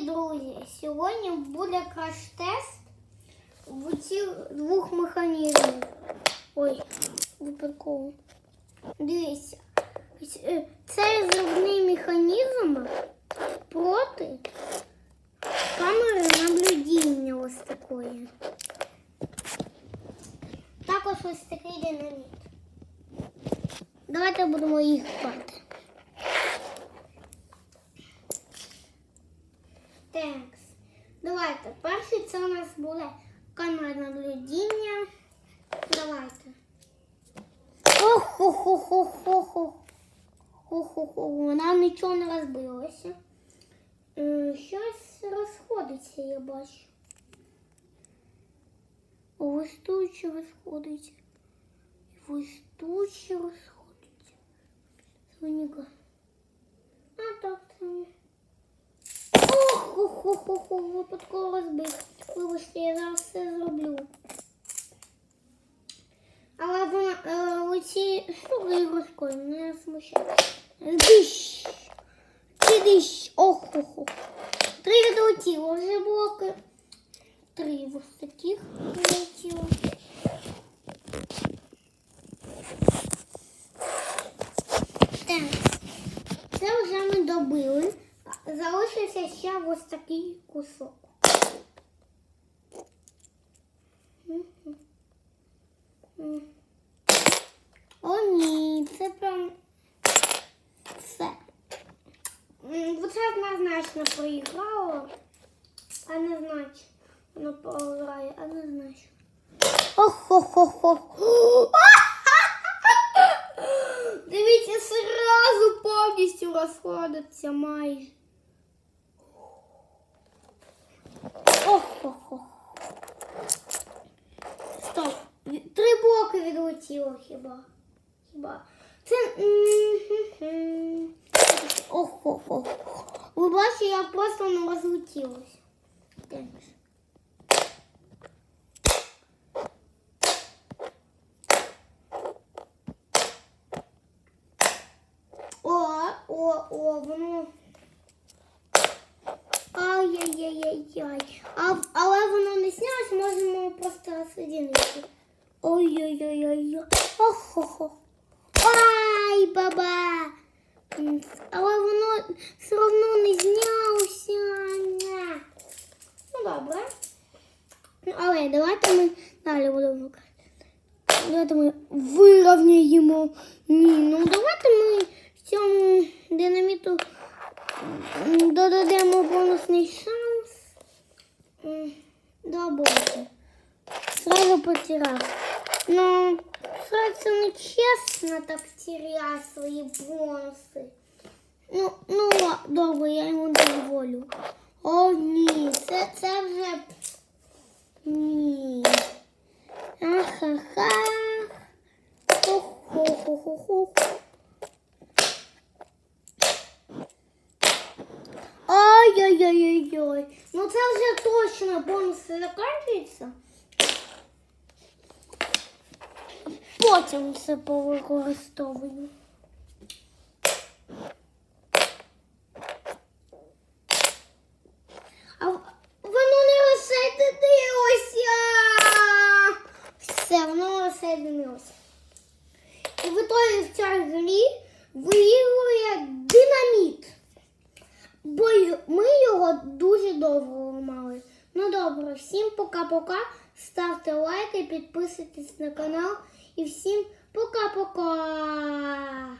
Привіт, друзі! Сьогодні буде краш-тест в цих двох механізмів. Ой, випадково. Дивіться, е, це зубний механізм проти камери наблюдіння ось такої. Також ось такий динаміт. Давайте будемо їх брати. Давайте. Перший це у нас буде камера наблюдіння. Давайте. Ох-хо-хо-хо-хо-хо. Хо-хо-хо. Вона нічого не розбилася. Е, Щось розходиться, я бачу. Ось тут ще розходиться. І ось тут ще розходиться. Свиніка. Ох-хо-хо-хо, випадково розбив. Вибачте, я зараз все зроблю. Але вона, е, оці штуки розкої не смущає. Дищ! Ти дищ! Ох-хо-хо. Три відлетіло вже блоки. Три ось таких відлетіло. Так. Це вже ми добили. Залишився ще ось такий кусок. О, ні, це прям все. Це однозначно проіграло. А не значить, воно програє, а не значить. Ох-хо-хо-хо. Дивіться, сразу повністю розходиться майже. Ох-хо-хо. Стоп. Три боки відлетіло хіба. Хіба. Це. Ох-хо-хо. Ви бачите, я просто не розлетілась. Тhanks. О, о, о, воно. Ай-яй-яй-яй-яй. А, але воно не снялось, можемо просто розсоединити. Ой-ой-ой-ой. Ох-хо-хо. Ай, баба. Але воно все одно не знялося. Ня. Ну, добре. Ну, але давайте ми далі будемо виконувати. Давайте ми вирівняємо. Ні, ну давайте ми цьому динаміту додадемо бонусний шанс. М, Добре. Сразу потеряв. Ну, це не чесно так теряти свої бонуси. Ну, ну, ла- добре, я йому дозволю. О, ні, це, це вже. Ні. Ахаха. Хо-хо-хо-хо-хо. Ой-ой-ой-ой-ой. Ну це вже точно бонуси закінчуються. Потім все повикористовую. А воно не розсоединилося. Все, воно розсоединилося. І в ітогі в цій грі Пока-пока. Ставте лайки, підписуйтесь на канал. І всім пока-пока!